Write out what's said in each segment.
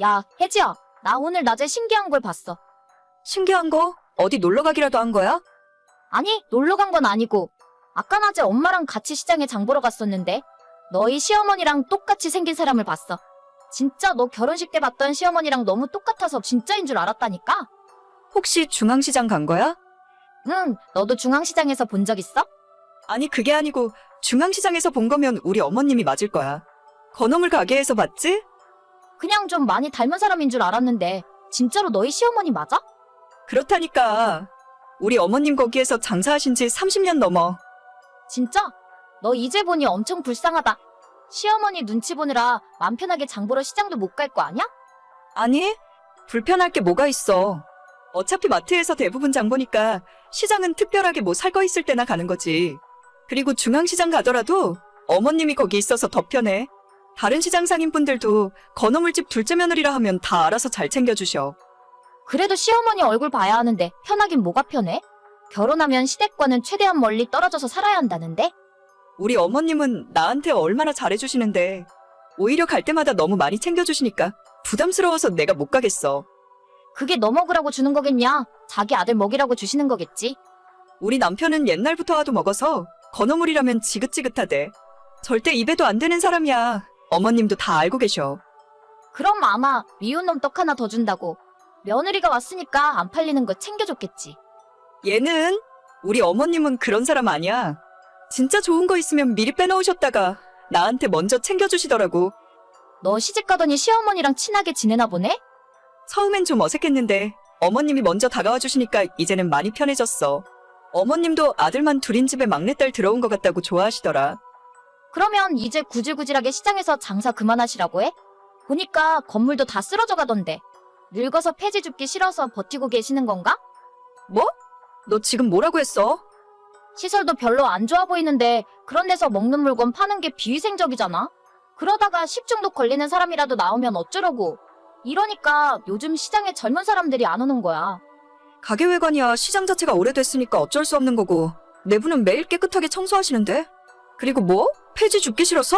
야, 혜지야. 나 오늘 낮에 신기한 걸 봤어. 신기한 거? 어디 놀러 가기라도 한 거야? 아니, 놀러 간 건 아니고. 아까 낮에 엄마랑 같이 시장에 장 보러 갔었는데, 너희 시어머니랑 똑같이 생긴 사람을 봤어. 진짜 너 결혼식 때 봤던 시어머니랑 너무 똑같아서 진짜인 줄 알았다니까? 혹시 중앙시장 간 거야? 응, 너도 중앙시장에서 본 적 있어? 아니, 그게 아니고 중앙시장에서 본 거면 우리 어머님이 맞을 거야. 건어물 가게에서 봤지? 그냥 좀 많이 닮은 사람인 줄 알았는데, 진짜로 너희 시어머니 맞아? 그렇다니까. 우리 어머님 거기에서 장사하신 지 30년 넘어. 진짜? 너 이제 보니 엄청 불쌍하다. 시어머니 눈치 보느라 맘 편하게 장 보러 시장도 못 갈 거 아냐? 아니, 불편할 게 뭐가 있어. 어차피 마트에서 대부분 장 보니까 시장은 특별하게 뭐 살 거 있을 때나 가는 거지. 그리고 중앙시장 가더라도 어머님이 거기 있어서 더 편해. 다른 시장 상인분들도 건어물집 둘째 며느리라 하면 다 알아서 잘 챙겨주셔. 그래도 시어머니 얼굴 봐야 하는데 편하긴 뭐가 편해? 결혼하면 시댁과는 최대한 멀리 떨어져서 살아야 한다는데? 우리 어머님은 나한테 얼마나 잘해주시는데 오히려 갈 때마다 너무 많이 챙겨주시니까 부담스러워서 내가 못 가겠어. 그게 너 먹으라고 주는 거겠냐? 자기 아들 먹이라고 주시는 거겠지? 우리 남편은 옛날부터 하도 먹어서 건어물이라면 지긋지긋하대. 절대 입에도 안 되는 사람이야. 어머님도 다 알고 계셔. 그럼 아마 미운 놈 떡 하나 더 준다고. 며느리가 왔으니까 안 팔리는 거 챙겨줬겠지. 얘는 우리 어머님은 그런 사람 아니야. 진짜 좋은 거 있으면 미리 빼놓으셨다가 나한테 먼저 챙겨주시더라고. 너 시집 가더니 시어머니랑 친하게 지내나 보네? 처음엔 좀 어색했는데 어머님이 먼저 다가와 주시니까 이제는 많이 편해졌어. 어머님도 아들만 둘인 집에 막내딸 들어온 것 같다고 좋아하시더라. 그러면 이제 구질구질하게 시장에서 장사 그만하시라고 해? 보니까 건물도 다 쓰러져 가던데. 늙어서 폐지 줍기 싫어서 버티고 계시는 건가? 뭐? 너 지금 뭐라고 했어? 시설도 별로 안 좋아 보이는데 그런 데서 먹는 물건 파는 게 비위생적이잖아. 그러다가 식중독 걸리는 사람이라도 나오면 어쩌려고. 이러니까 요즘 시장에 젊은 사람들이 안 오는 거야. 가게 외관이야 시장 자체가 오래됐으니까 어쩔 수 없는 거고 내부는 매일 깨끗하게 청소하시는데? 그리고 뭐? 폐지 죽기 싫어서?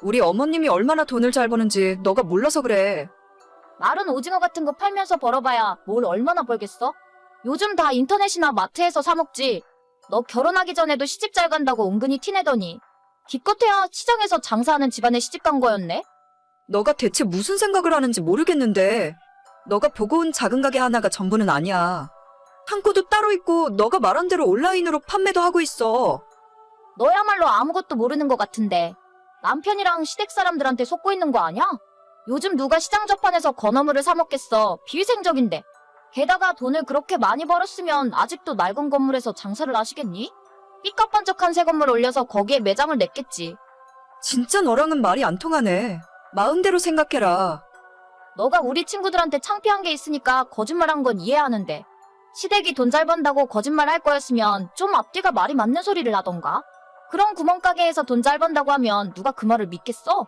우리 어머님이 얼마나 돈을 잘 버는지 너가 몰라서 그래. 마른 오징어 같은 거 팔면서 벌어봐야 뭘 얼마나 벌겠어? 요즘 다 인터넷이나 마트에서 사 먹지. 너 결혼하기 전에도 시집 잘 간다고 은근히 티내더니. 기껏해야 시장에서 장사하는 집안에 시집 간 거였네? 너가 대체 무슨 생각을 하는지 모르겠는데 너가 보고 온 작은 가게 하나가 전부는 아니야. 창고도 따로 있고 너가 말한 대로 온라인으로 판매도 하고 있어. 너야말로 아무것도 모르는 것 같은데. 남편이랑 시댁 사람들한테 속고 있는 거 아니야? 요즘 누가 시장 저판에서 건어물을 사 먹겠어. 비위생적인데. 게다가 돈을 그렇게 많이 벌었으면 아직도 낡은 건물에서 장사를 하시겠니? 삐까뻔쩍한 새 건물 올려서 거기에 매장을 냈겠지. 진짜 너랑은 말이 안 통하네. 마음대로 생각해라. 너가 우리 친구들한테 창피한 게 있으니까 거짓말한 건 이해하는데. 시댁이 돈 잘 번다고 거짓말 할 거였으면 좀 앞뒤가 말이 맞는 소리를 하던가. 그런 구멍가게에서 돈 잘 번다고 하면 누가 그 말을 믿겠어?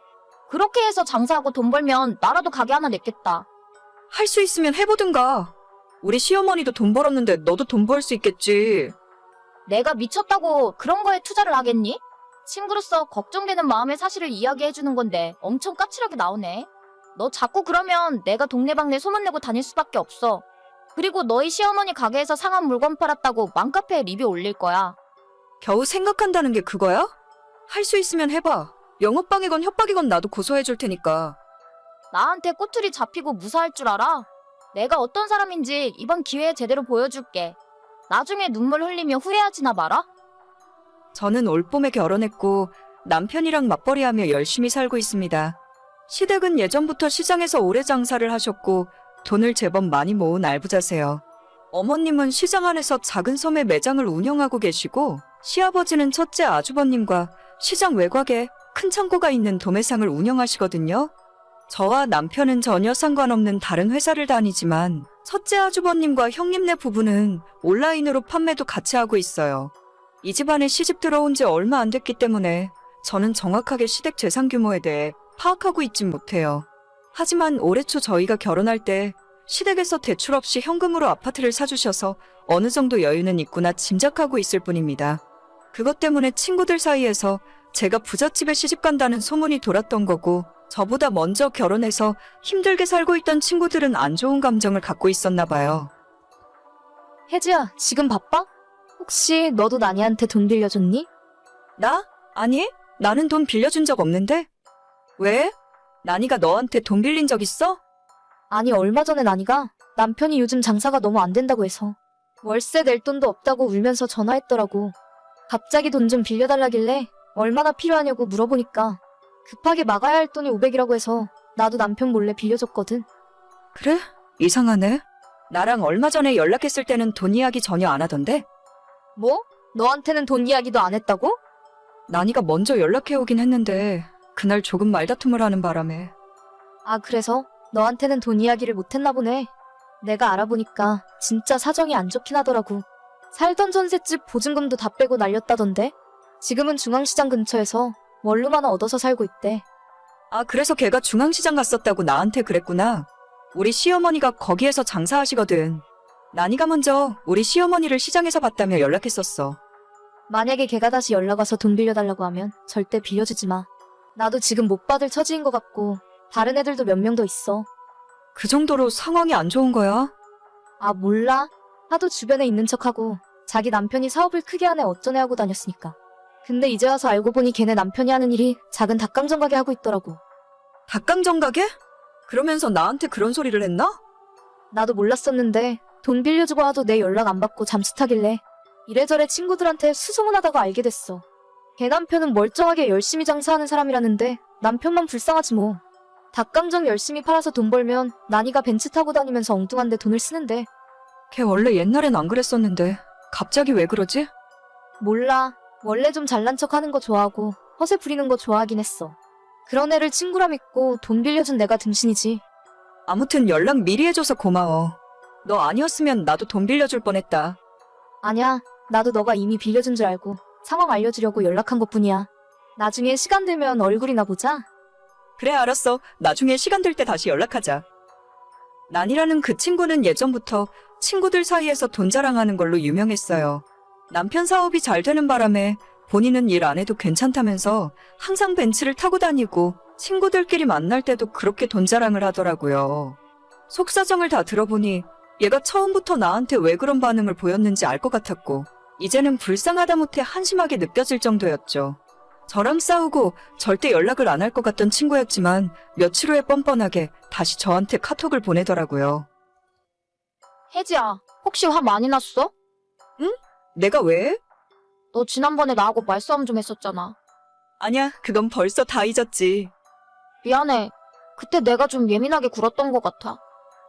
그렇게 해서 장사하고 돈 벌면 나라도 가게 하나 냈겠다. 할 수 있으면 해보든가. 우리 시어머니도 돈 벌었는데 너도 돈 벌 수 있겠지. 내가 미쳤다고 그런 거에 투자를 하겠니? 친구로서 걱정되는 마음의 사실을 이야기해주는 건데 엄청 까칠하게 나오네. 너 자꾸 그러면 내가 동네방네 소문내고 다닐 수밖에 없어. 그리고 너희 시어머니 가게에서 상한 물건 팔았다고 맘카페에 리뷰 올릴 거야. 겨우 생각한다는 게 그거야? 할 수 있으면 해봐. 영업방해건 협박이건 나도 고소해 줄 테니까. 나한테 꼬투리 잡히고 무사할 줄 알아? 내가 어떤 사람인지 이번 기회에 제대로 보여줄게. 나중에 눈물 흘리며 후회하지나 마라. 저는 올봄에 결혼했고 남편이랑 맞벌이하며 열심히 살고 있습니다. 시댁은 예전부터 시장에서 오래 장사를 하셨고 돈을 제법 많이 모은 알부자세요. 어머님은 시장 안에서 작은 섬에 매장을 운영하고 계시고 시아버지는 첫째 아주버님과 시장 외곽에 큰 창고가 있는 도매상을 운영하시거든요. 저와 남편은 전혀 상관없는 다른 회사를 다니지만 첫째 아주버님과 형님네 부부는 온라인으로 판매도 같이 하고 있어요. 이 집안에 시집 들어온 지 얼마 안 됐기 때문에 저는 정확하게 시댁 재산 규모에 대해 파악하고 있진 못해요. 하지만 올해 초 저희가 결혼할 때 시댁에서 대출 없이 현금으로 아파트를 사주셔서 어느 정도 여유는 있구나 짐작하고 있을 뿐입니다. 그것 때문에 친구들 사이에서 제가 부잣집에 시집 간다는 소문이 돌았던 거고 저보다 먼저 결혼해서 힘들게 살고 있던 친구들은 안 좋은 감정을 갖고 있었나 봐요. 혜지야, 지금 바빠? 혹시 너도 나니한테 돈 빌려줬니? 나? 아니, 나는 돈 빌려준 적 없는데? 왜? 나니가 너한테 돈 빌린 적 있어? 아니, 얼마 전에 나니가 남편이 요즘 장사가 너무 안 된다고 해서 월세 낼 돈도 없다고 울면서 전화했더라고. 갑자기 돈 좀 빌려달라길래 얼마나 필요하냐고 물어보니까 급하게 막아야 할 돈이 500이라고 해서 나도 남편 몰래 빌려줬거든. 그래? 이상하네. 나랑 얼마 전에 연락했을 때는 돈 이야기 전혀 안 하던데? 뭐? 너한테는 돈 이야기도 안 했다고? 나니가 먼저 연락해오긴 했는데, 그날 조금 말다툼을 하는 바람에. 아, 그래서 너한테는 돈 이야기를 못했나 보네. 내가 알아보니까 진짜 사정이 안 좋긴 하더라고. 살던 전셋집 보증금도 다 빼고 날렸다던데. 지금은 중앙시장 근처에서 원룸 하나 얻어서 살고 있대. 아, 그래서 걔가 중앙시장 갔었다고 나한테 그랬구나. 우리 시어머니가 거기에서 장사하시거든. 나니가 먼저 우리 시어머니를 시장에서 봤다며 연락했었어. 만약에 걔가 다시 연락 와서 돈 빌려달라고 하면 절대 빌려주지 마. 나도 지금 못 받을 처지인 것 같고 다른 애들도 몇 명 더 있어. 그 정도로 상황이 안 좋은 거야? 아 몰라? 하도 주변에 있는 척하고 자기 남편이 사업을 크게 하네 어쩌네 하고 다녔으니까. 근데 이제 와서 알고 보니 걔네 남편이 하는 일이 작은 닭강정 가게 하고 있더라고. 닭강정 가게? 그러면서 나한테 그런 소리를 했나? 나도 몰랐었는데 돈 빌려주고 와도 내 연락 안 받고 잠수 타길래 이래저래 친구들한테 수소문하다가 알게 됐어. 걔 남편은 멀쩡하게 열심히 장사하는 사람이라는데 남편만 불쌍하지 뭐. 닭강정 열심히 팔아서 돈 벌면 나니가 벤츠 타고 다니면서 엉뚱한데 돈을 쓰는데 걔 원래 옛날엔 안 그랬었는데 갑자기 왜 그러지? 몰라. 원래 좀 잘난 척 하는 거 좋아하고 허세 부리는 거 좋아하긴 했어. 그런 애를 친구라 믿고 돈 빌려준 내가 등신이지. 아무튼 연락 미리 해줘서 고마워. 너 아니었으면 나도 돈 빌려줄 뻔했다. 아니야. 나도 너가 이미 빌려준 줄 알고 상황 알려주려고 연락한 것 뿐이야. 나중에 시간 되면 얼굴이나 보자. 그래 알았어. 나중에 시간 될 때 다시 연락하자. 난이라는 그 친구는 예전부터 친구들 사이에서 돈 자랑하는 걸로 유명했어요. 남편 사업이 잘 되는 바람에 본인은 일 안 해도 괜찮다면서 항상 벤츠를 타고 다니고 친구들끼리 만날 때도 그렇게 돈 자랑을 하더라고요. 속사정을 다 들어보니 얘가 처음부터 나한테 왜 그런 반응을 보였는지 알 것 같았고 이제는 불쌍하다 못해 한심하게 느껴질 정도였죠. 저랑 싸우고 절대 연락을 안 할 것 같던 친구였지만 며칠 후에 뻔뻔하게 다시 저한테 카톡을 보내더라고요. 혜지야, 혹시 화 많이 났어? 내가 왜? 너 지난번에 나하고 말싸움 좀 했었잖아. 아냐, 그건 벌써 다 잊었지. 미안해. 그때 내가 좀 예민하게 굴었던 것 같아.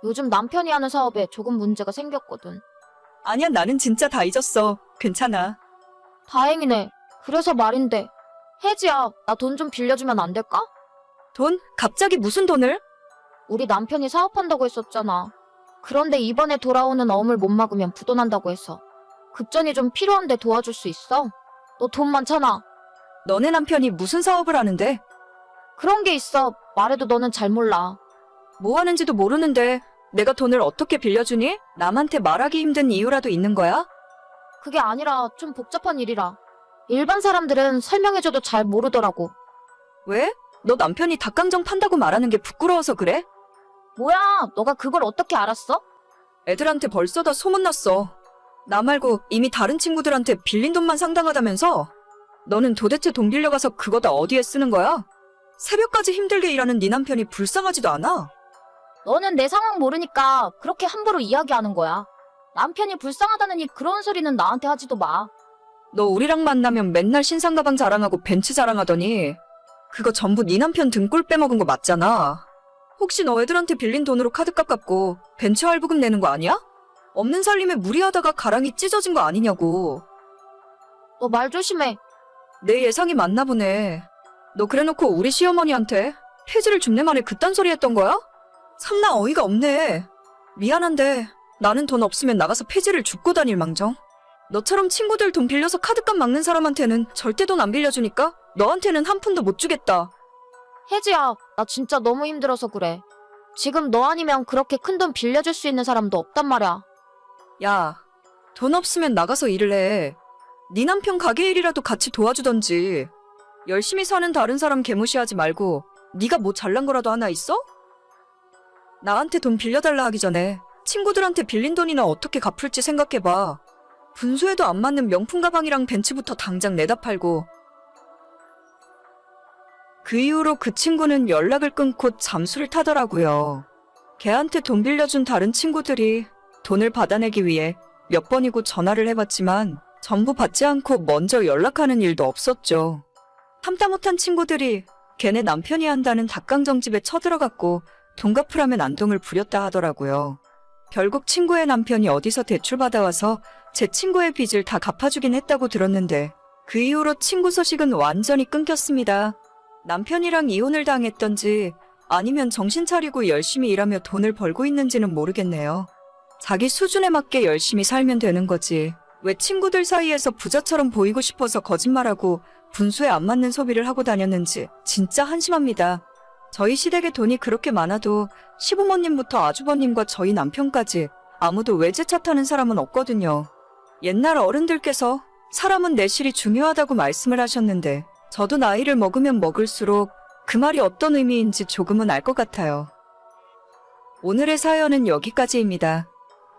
요즘 남편이 하는 사업에 조금 문제가 생겼거든. 아니야, 나는 진짜 다 잊었어. 괜찮아. 다행이네. 그래서 말인데. 혜지야, 나 돈 좀 빌려주면 안 될까? 돈? 갑자기 무슨 돈을? 우리 남편이 사업한다고 했었잖아. 그런데 이번에 돌아오는 어음을 못 막으면 부도난다고 해서. 급전이 좀 필요한데 도와줄 수 있어? 너 돈 많잖아. 너네 남편이 무슨 사업을 하는데? 그런 게 있어. 말해도 너는 잘 몰라. 뭐 하는지도 모르는데 내가 돈을 어떻게 빌려주니? 남한테 말하기 힘든 이유라도 있는 거야? 그게 아니라 좀 복잡한 일이라. 일반 사람들은 설명해줘도 잘 모르더라고. 왜? 너 남편이 닭강정 판다고 말하는 게 부끄러워서 그래? 뭐야, 너가 그걸 어떻게 알았어? 애들한테 벌써 다 소문났어. 나 말고 이미 다른 친구들한테 빌린 돈만 상당하다면서? 너는 도대체 돈 빌려가서 그거 다 어디에 쓰는 거야? 새벽까지 힘들게 일하는 네 남편이 불쌍하지도 않아. 너는 내 상황 모르니까 그렇게 함부로 이야기하는 거야. 남편이 불쌍하다느니 그런 소리는 나한테 하지도 마. 너 우리랑 만나면 맨날 신상 가방 자랑하고 벤츠 자랑하더니 그거 전부 네 남편 등골 빼먹은 거 맞잖아. 혹시 너 애들한테 빌린 돈으로 카드값 갚고 벤츠 할부금 내는 거 아니야? 없는 살림에 무리하다가 가랑이 찢어진 거 아니냐고. 너 말 조심해. 내 예상이 맞나 보네. 너 그래놓고 우리 시어머니한테 폐지를 줍네 만에 그딴 소리 했던 거야? 참나 어이가 없네. 미안한데 나는 돈 없으면 나가서 폐지를 줍고 다닐 망정. 너처럼 친구들 돈 빌려서 카드값 막는 사람한테는 절대 돈 안 빌려주니까 너한테는 한 푼도 못 주겠다. 혜지야, 나 진짜 너무 힘들어서 그래. 지금 너 아니면 그렇게 큰 돈 빌려줄 수 있는 사람도 없단 말이야. 야, 돈 없으면 나가서 일을 해. 네 남편 가게 일이라도 같이 도와주던지. 열심히 사는 다른 사람 개무시하지 말고 네가 뭐 잘난 거라도 하나 있어? 나한테 돈 빌려달라 하기 전에 친구들한테 빌린 돈이나 어떻게 갚을지 생각해봐. 분수에도 안 맞는 명품 가방이랑 벤츠부터 당장 내다 팔고. 그 이후로 그 친구는 연락을 끊고 잠수를 타더라고요. 걔한테 돈 빌려준 다른 친구들이 돈을 받아내기 위해 몇 번이고 전화를 해봤지만 전부 받지 않고 먼저 연락하는 일도 없었죠. 참다 못한 친구들이 걔네 남편이 한다는 닭강정집에 쳐들어갔고 돈 갚으라면 안동을 부렸다 하더라고요. 결국 친구의 남편이 어디서 대출 받아와서 제 친구의 빚을 다 갚아주긴 했다고 들었는데 그 이후로 친구 소식은 완전히 끊겼습니다. 남편이랑 이혼을 당했던지 아니면 정신 차리고 열심히 일하며 돈을 벌고 있는지는 모르겠네요. 자기 수준에 맞게 열심히 살면 되는 거지. 왜 친구들 사이에서 부자처럼 보이고 싶어서 거짓말하고 분수에 안 맞는 소비를 하고 다녔는지 진짜 한심합니다. 저희 시댁에 돈이 그렇게 많아도 시부모님부터 아주버님과 저희 남편까지 아무도 외제차 타는 사람은 없거든요. 옛날 어른들께서 사람은 내실이 중요하다고 말씀을 하셨는데 저도 나이를 먹으면 먹을수록 그 말이 어떤 의미인지 조금은 알 것 같아요. 오늘의 사연은 여기까지입니다.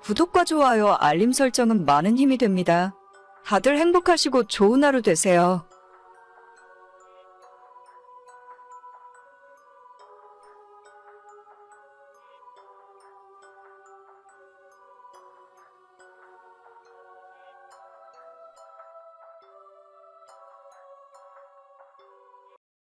구독과 좋아요, 알림 설정은 많은 힘이 됩니다. 다들 행복하시고 좋은 하루 되세요.